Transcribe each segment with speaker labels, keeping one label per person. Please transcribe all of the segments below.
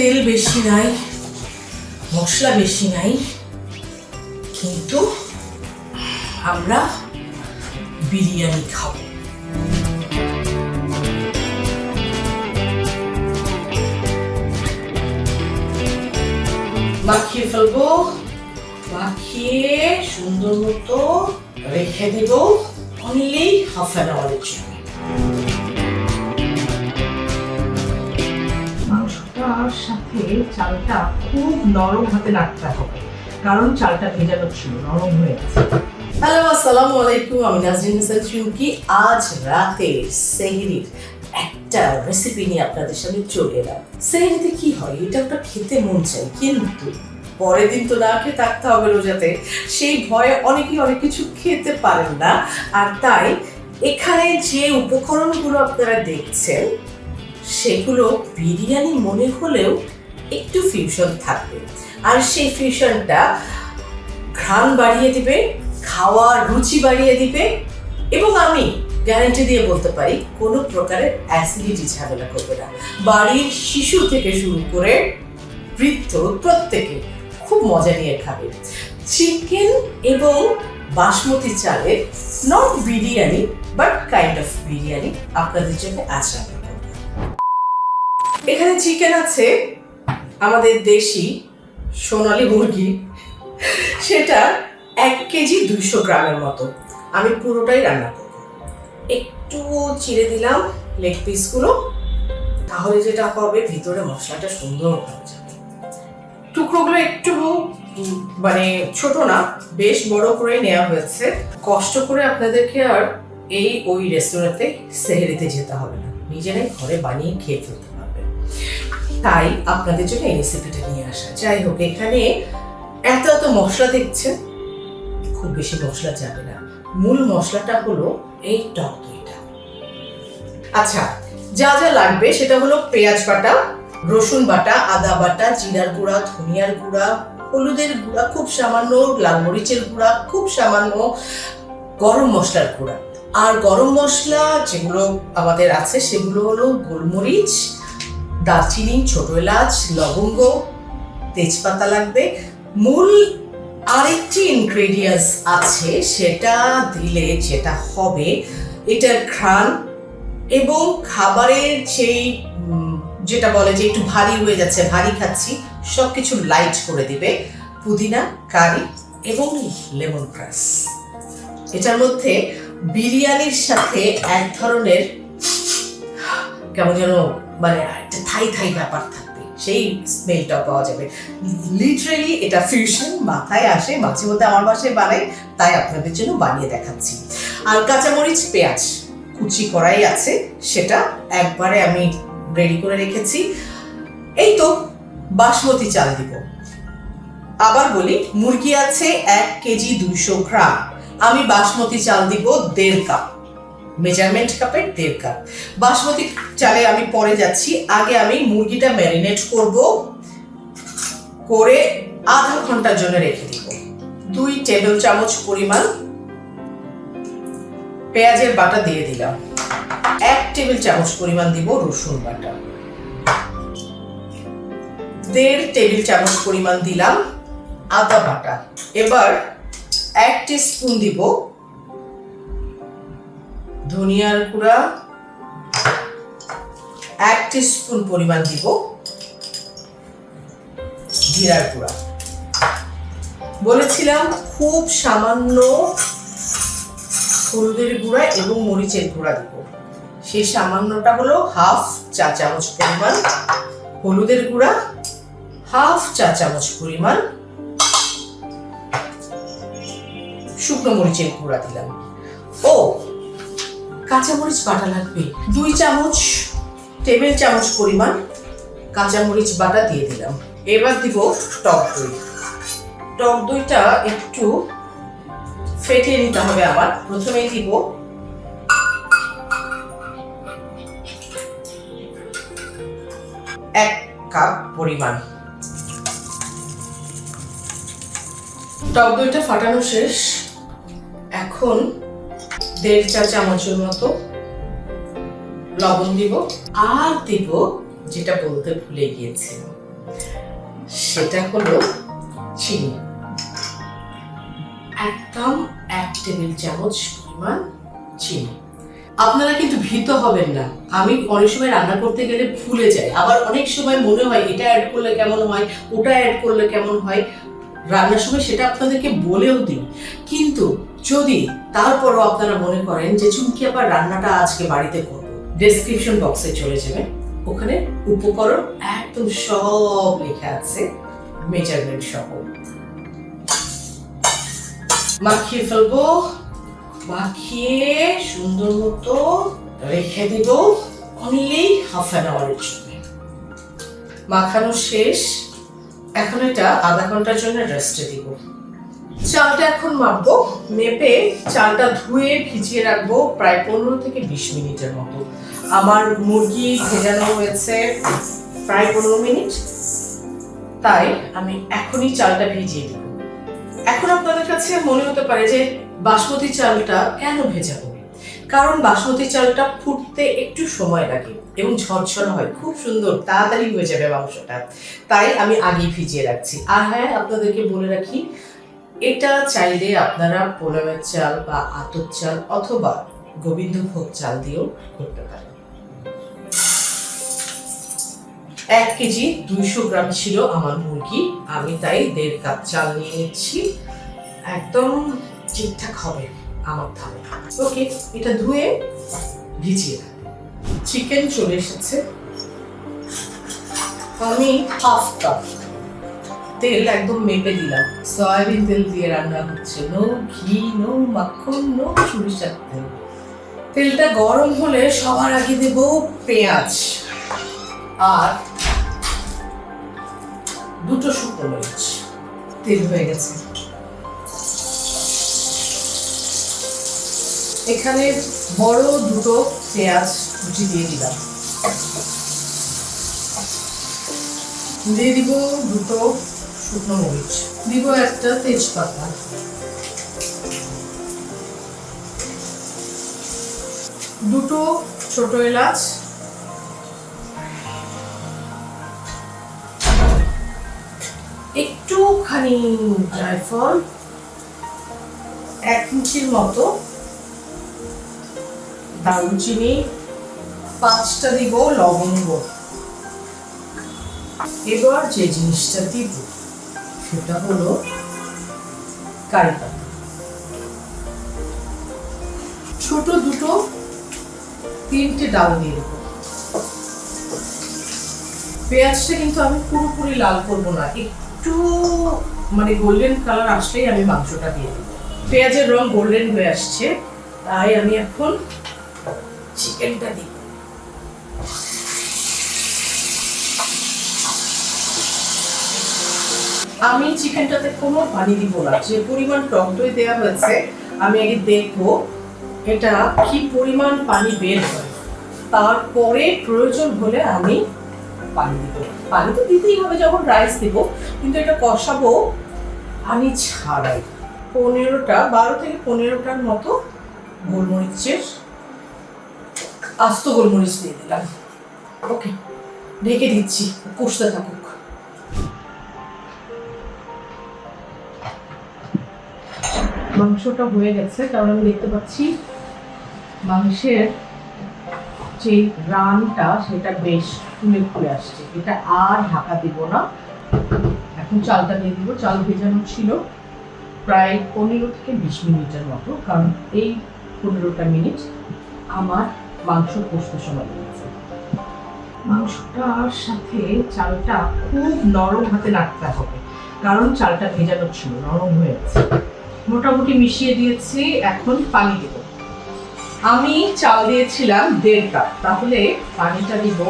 Speaker 1: তেল বেশি নাই, মশলা বেশি নাই, কিন্তু আমরা বিরিয়ানি খাব। মাখিয়ে ফেলব, মাখিয়ে সুন্দর মতো রেখে দেব অনলি হাফ অ্যান আওয়ারের জন্য।
Speaker 2: মাংসটার সাথে চালটা খুব নরম হাতে রাখতে হবে। কারণ চালটা ভেজানো ছিল, নরম হয়ে গেছে।
Speaker 1: হ্যালো, আসসালামু আলাইকুম, আমি নাজরিন হাসান চুমকি। আজ রাতে সেহরির একটা রেসিপি নিয়ে আপনাদের সামনে চলে এলাম। সেহরিতে কি হয়? এটা ওটা খেতে মন চাই, কিন্তু পরের দিন তো না খেয়ে থাকতে হবে রোজাতে। সেই ভয়ে অনেকেই অনেক কিছু খেতে পারেন না। আর তাই এখানে যে উপকরণগুলো আপনারা দেখছেন সেগুলো বিরিয়ানি মনে হলেও একটু ফিউশন থাকবে। আর সেই ফিউশনটা ঘ্রাণ বাড়িয়ে দিবে খাওয়ার রুচি বাড়িয়ে দিবে এবং আমি গ্যারান্টি দিয়ে বলতে পারি, কোনো প্রকারের অ্যাসিডিটি ঝামেলা করবে না। বাড়ির শিশু থেকে শুরু করে বৃদ্ধ প্রত্যেকে খুব মজা নিয়ে খাবে। চিকেন এবং বাসমতি চালের not biryani but kind of biryani আপনাদের জন্য করব এখানে চিকেন আছে, আমাদের দেশি সোনালী মুরগি, সেটা এক কেজি দুইশো গ্রামের মতো। আমি পুরোটাই রান্না করব। একটু চিড়ে দিলাম লেগ পিসগুলো, তাহলে যেটা হবে, ভিতরে মশলাটা সুন্দর হয়ে যাবে টুকরোগুলো একটু মানে ছোট না, বেশ বড় করে নেওয়া হয়েছে। কষ্ট করে আপনাদেরকে আর এই ওই রেস্টুরেন্টে সেহেরিতে যেতে হবে না। নিজেরাই ঘরে বানিয়ে খেয়ে ফেলতে তাই আপনাদের জন্য এই রেসিপিটা নিয়ে আসা। যাই হোক, এখানে এত এত মশলা দেখছেন? খুব বেশি মশলা যাবে না। মূল মশলাটা হলো এই টক দইটা। আচ্ছা যা যা লাগবে সেটা হলো পেঁয়াজ বাটা, রসুন বাটা, আদা বাটা, জিরার গুঁড়া, ধনিয়ার গুঁড়া, হলুদের গুঁড়া, খুব সামান্য লাল মরিচের গুঁড়া, খুব সামান্য গরম মশলার গুঁড়া। আর গরম মশলা যেগুলো আমাদের আছে সেগুলো হলো গোলমরিচ দারচিনি ছোট এলাচ লবঙ্গ তেজপাতা লাগবে। মূল আরেকটি ইনগ্রেডিয়েন্টস আছে সেটা দিলে যেটা হবে এটার ঘ্রাণ এবং খাবারের উম, যেটা বলে যে একটু ভারী হয়ে যাচ্ছে ভারী খাচ্ছি সব কিছু লাইট করে দিবে। পুদিনা কারি এবং লেমন গ্রাস। এটার মধ্যে বিরিয়ানির সাথে এক ধরনের কেমন যেন মানে একটা থাই থাই ব্যাপার থাকবে, সেই স্মেলটা পাওয়া যাবে। লিটারেলি এটা ফিউশন মাথায় আসে, মাঝে মধ্যে আমার বাসায় বানাই, তাই আপনাদের জন্য বানিয়ে দেখাচ্ছি। আর কাঁচামরিচ, পেঁয়াজ, কুচি করাই আছে, সেটা একবারে আমি রেডি করে রেখেছি। এই তো, বাসমতি চাল দিব। আবার বলি, মুরগি আছে এক কেজি দুইশো গ্রাম। আমি বাসমতি চাল দিব দেড় কাপ। মেজারমেন্ট কাপের দেড় কাপ বাসমতি চালে আমি পরে যাচ্ছি। আগে আমি মুরগিটা ম্যারিনেট করব। করে আধা ঘণ্টার জন্য রেখে দিব। দুই টেবিল চামচ পরিমাণ পেঁয়াজের বাটা দিয়ে দিলাম। এক টেবিল চামচ পরিমাণ দিব রসুন বাটা। দেড় টেবিল চামচ পরিমাণ দিলাম আদা বাটা। এবার এক স্পুন দিব ধনিয়ার গুঁড়া এক স্পুন পরিমাণ দিব। জিরার গুঁড়া। বলেছিলাম খুব সামান্য হলুদের গুঁড়া এবং মরিচের গুঁড়া দিব। সেই সামান্যটা হলো হাফ চা চামচ পরিমাণ হলুদের গুঁড়া, হাফ চা চামচ পরিমাণ শুকনো মরিচের গুঁড়া দিলাম। কাঁচামরিচ বাটা লাগবে। দুই চামচ, টেবিল চামচ পরিমাণ কাঁচামরিচ বাটা দিয়ে দিলাম। এবার দিব টক দই। টক দইটা একটু ফেটিয়ে নিতে হবে আবার। প্রথমেই দিব এক কাপ পরিমাণ। টক দইটা ফাটানো শেষ। এখন দেড় চা চামচের মতো লবণ দিব আর দিব যেটা বলতে ভুলে গিয়েছিলাম সেটা হলো চিনি। একদম এক টেবিল চামচ পরিমাণ চিনি। আপনারা কিন্তু ভীত হবেন না। আমি অনেক সময় রান্না করতে গেলে ভুলে যাই। আবার অনেক সময় মনে হয় এটা অ্যাড করলে কেমন হয়, ওটা অ্যাড করলে কেমন হয়। রান্নার সময় সেটা আপনাদেরকে বলেও দিই। কিন্তু যদি তারপরও আপনারা মনে করেন যে চুমকি আবার রান্নাটা আজকে বাড়িতে করব ডেসক্রিপশন বক্সে চলে যাবেন ওখানে উপকরণ একদম সব লেখা আছে মেজারমেন্ট সহ। মাখিয়ে ফেলব, মাখিয়ে সুন্দর মতো রেখে দিব অনলি হাফ অ্যান আওয়ারের জন্য। মাখানো শেষ। এখন এটা আধা ঘণ্টার জন্য রেস্টে দিব। চালটা এখন মাপবো মেপে চালটা ধুয়ে ভিজিয়ে রাখব প্রায় পনেরো থেকে বিশ মিনিটের মতো। আমার মুরগি ভেজানো হয়েছে প্রায় পনেরো মিনিট। তাই আমি এখনই চালটা ভিজিয়ে দিব। এখন আপনাদের কাছে মনে হতে পারে যে বাসমতি চালটা কেন ভেজাবো কারণ বাসমতি চালটা ফুটতে একটু সময় লাগে এবং ঝরঝরে হয়, খুব সুন্দর, তাড়াতাড়ি হয়ে যাবে মাংসটা। তাই আমি আগেই ভিজিয়ে রাখছি। আর হ্যাঁ আপনাদেরকে বলে রাখি এটা চাইলে আপনারা পোলামের চাল বা আতর চাল অথবা গোবিন্দভোগ চাল দিয়েও করতে পারেন। এক কেজি দুইশো গ্রাম ছিল আমার মুরগি। আমি তাই দেড় কাপ চাল নিয়ে নিচ্ছি। একদম ঠিকঠাক হবে আমার ধারণা ওকে, এটা ধুয়ে ভিজিয়ে রাখব চিকেন চলে এসেছে। আমি হাফ কাপ তেল একদম মেপে দিলাম। সয়াবিন তেল দিয়ে রান্না হচ্ছে। নো ঘি, নো মাখন, নো সরিষার তেল। তেলটা গরম হলে সবার আগে দেব পেঁয়াজ আর দুটো শুকনো মরিচ। তেল হয়ে গেছে। এখানে বড় দুটো পেঁয়াজ কুচি দিয়ে দিলাম। দিয়ে দিব দুটো শুকনো মরিচ। দিব একটা তেজপাতা। দুটো ছোট এলাচ। একটুখানি জায়ফল এক ইঞ্চির মতো। দারুচিনি। পাঁচটা দিব লবঙ্গ। এবার যে জিনিসটা দিব। সেটা হলো কারি ছোট দুটো তিনটে ডাল দিয়ে দেবো পেঁয়াজটা কিন্তু আমি পুরোপুরি লাল করব না, একটু মানে গোল্ডেন কালার আসলেই আমি মাংসটা দিয়ে দেবো। পেঁয়াজের রং গোল্ডেন হয়ে আসছে, তাই আমি এখন চিকেনটা দিই। আমি চিকেনটাতে কোনো পানি দিব না। যে পরিমাণ টক দই দেওয়া হয়েছে, আমি আগে দেখব এটা কি পরিমাণ পানি বের হয়। তারপরে প্রয়োজন হলে আমি পানি দিব। পানি তো দিতেই হবে যখন রাইস দিব, কিন্তু এটা কষাবো পানি ছাড়াই। পনেরোটা, বারো থেকে পনেরোটার মতো গোলমরিচের আস্ত গোলমরিচ দিয়ে দিলাম। ওকে, ঢেকে দিচ্ছি, কষতে থাকুক। মাংসটা হয়ে গেছে, কারণ আমি দেখতে পাচ্ছি মাংসের যে রানটা, সেটা বেশ ফুলে ফুলে আসছে। এটা আর ঢাকা দিব না। এখন চালটা দিয়ে দিব। চাল ভেজানো ছিল প্রায় পনেরো থেকে বিশ মিনিটের মতো, কারণ এই পনেরোটা মিনিট আমার মাংস কষতে সময় লেগেছে। মাংসটার সাথে চালটা খুব নরম হাতে নাড়তে হবে, কারণ চালটা ভেজানো ছিল, নরম হয়ে গেছে। মোটামুটি মিশিয়ে দিয়েছি, এখন পানি দেব। আমি চাল দিয়েছিলাম দেড় কাপ তাহলে পানিটা দিব।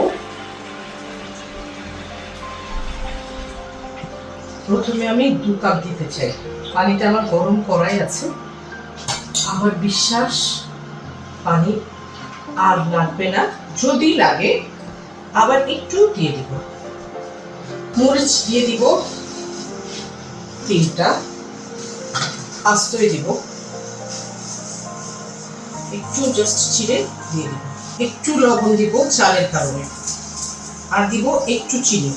Speaker 1: প্রথমে আমি দু কাপ দিতে চাই। পানিটা আমার গরম করাই আছে। আমার বিশ্বাস, পানি আর লাগবে না। যদি লাগে, আবার একটু দিয়ে দিব। মরিচ দিয়ে দিব তিনটা। আস্তই দিব। একটু জাস্ট চিড়ে দিয়ে দিব। একটু লবণ দিব চালের কারণে। আর দিব একটু চিনি।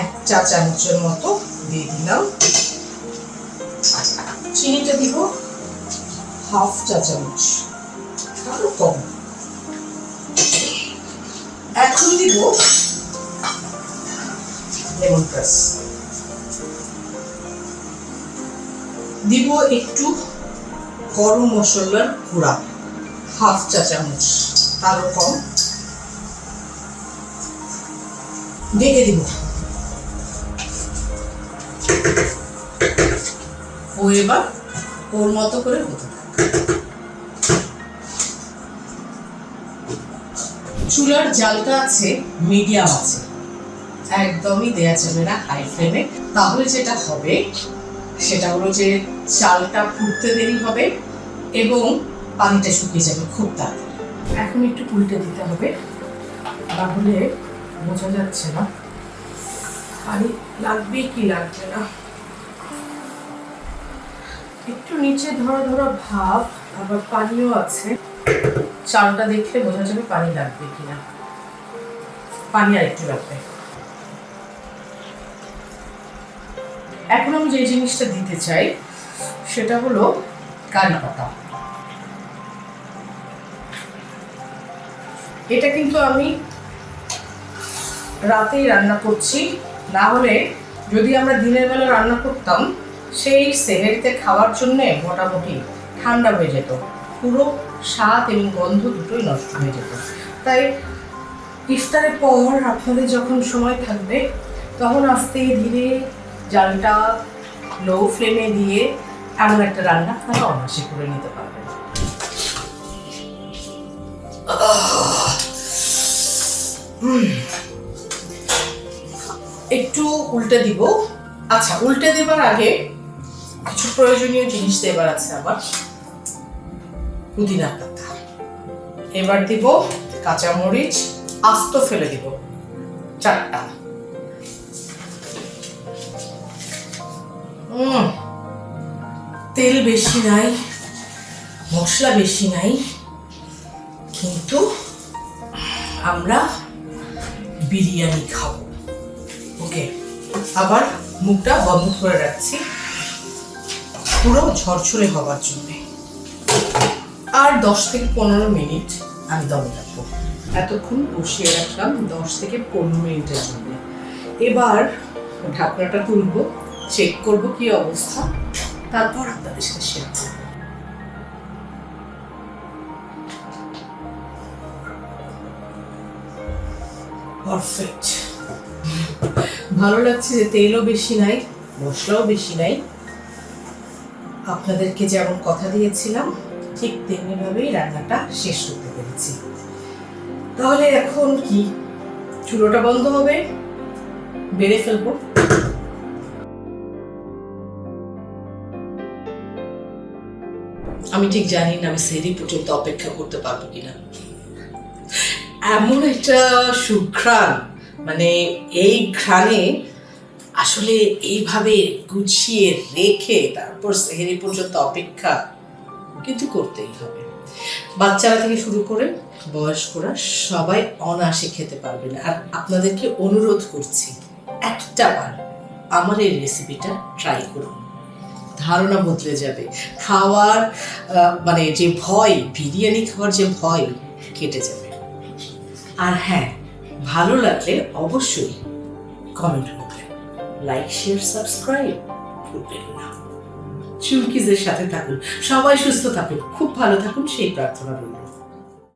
Speaker 1: এক চা চামচের মতো দিয়ে দিলাম। চিনিটা দিব হাফ চা চামচ। আরও কম। এখন দিব লেমন গ্রাস দিব একটু গরম মশলার গুঁড়া, হাফ চা চামচ, তারও কম। ঢেকে দিব। ও এবার ওর মতো করে হতে চুলার জালটা আছে, মিডিয়াম আছে। একদমই দেয়া যাবে না হাই ফ্লেমে তাহলে যেটা হবে সেটা হলো যে চালটা ফুটতে দেরি হবে এবং পানিটা শুকিয়ে যাবে খুব তাড়াতাড়ি। এখন একটু উল্টে দিতে হবে, তাহলে বোঝা যাচ্ছে না। পানি লাগবে কি লাগবে না। একটু নিচে ধরা ধরা ভাব, আবার পানিও আছে। চালটা দেখলে বোঝা যাবে পানি লাগবে কিনা। পানি আর একটু লাগবে। এখন আমি যে জিনিসটা দিতে চাই, সেটা হলো কারি পাতা এটা কিন্তু আমি রাতেই রান্না করছি, না হলে যদি আমরা দিনের বেলা রান্না করতাম, সেই সেহেরিতে খাওয়ার জন্য মোটামুটি ঠান্ডা হয়ে যেত। পুরো স্বাদ এবং গন্ধ দুটোই নষ্ট হয়ে যেত। তাই ইফতারের পর আপনাদের যখন সময় থাকবে, তখন আস্তে ধীরে জালটা লো ফ্লেমে দিয়ে এমন একটা রান্না আপনারা অনায়াসে করে নিতে পারবেন। একটু উল্টে দিব। আচ্ছা উল্টে দেবার আগে কিছু প্রয়োজনীয় জিনিস দেবার আছে আমার পুদিনা পাতা। এবার দিব কাঁচামরিচ, আস্ত ফেলে দিব চারটা। তেল বেশি নাই, মশলা বেশি নাই, কিন্তু আমরা বিরিয়ানি খাব। ওকে, আবার মুখটা বন্ধ করে রাখছি। পুরো ঝরঝরে হওয়ার জন্য। আর দশ থেকে পনেরো মিনিট আমি দমে রাখব। এতক্ষণ বসিয়ে রাখলাম দশ থেকে পনেরো মিনিটের জন্য। এবার ঢাকনাটা তুলবো। চেক করব কি অবস্থা। তারপর আপনাদের সাথে শেয়ার করব। পারফেক্ট ভালো লাগছে যে তেলও বেশি নাই, মশলাও বেশি নাই। আপনাদেরকে যেমন কথা দিয়েছিলাম, ঠিক তেমনিভাবেই রান্নাটা শেষ করতে পেরেছি। তাহলে এখন কি? চুলোটা বন্ধ হবে, বেড়ে ফেলব। আমি ঠিক জানি না আমি সেরি পর্যন্ত অপেক্ষা করতে পারব কিনা। এমন একটা সুঘ্রাণ মানে এই ঘ্রাণে আসলে এইভাবে গুছিয়ে রেখে তারপর সেহেরি পর্যন্ত অপেক্ষা কিন্তু করতেই হবে। বাচ্চারা থেকে শুরু করে বয়স্করা সবাই অনায়াসে খেতে পারবে না। আর আপনাদেরকে অনুরোধ করছি, একটা বার আমার এই রেসিপিটা ট্রাই করুন। ধারণা বদলে যাবে। খাওয়ার মানে যে ভয়, বিরিয়ানি খাওয়ার যে ভয় কেটে যাবে। আর হ্যাঁ ভালো লাগলে অবশ্যই কমেন্ট করবেন লাইক শেয়ার সাবস্ক্রাইব ভুলবেন না। চুলকিজের সাথে থাকুন। সবাই সুস্থ থাকুন। খুব ভালো থাকুন। সেই প্রার্থনা রইল।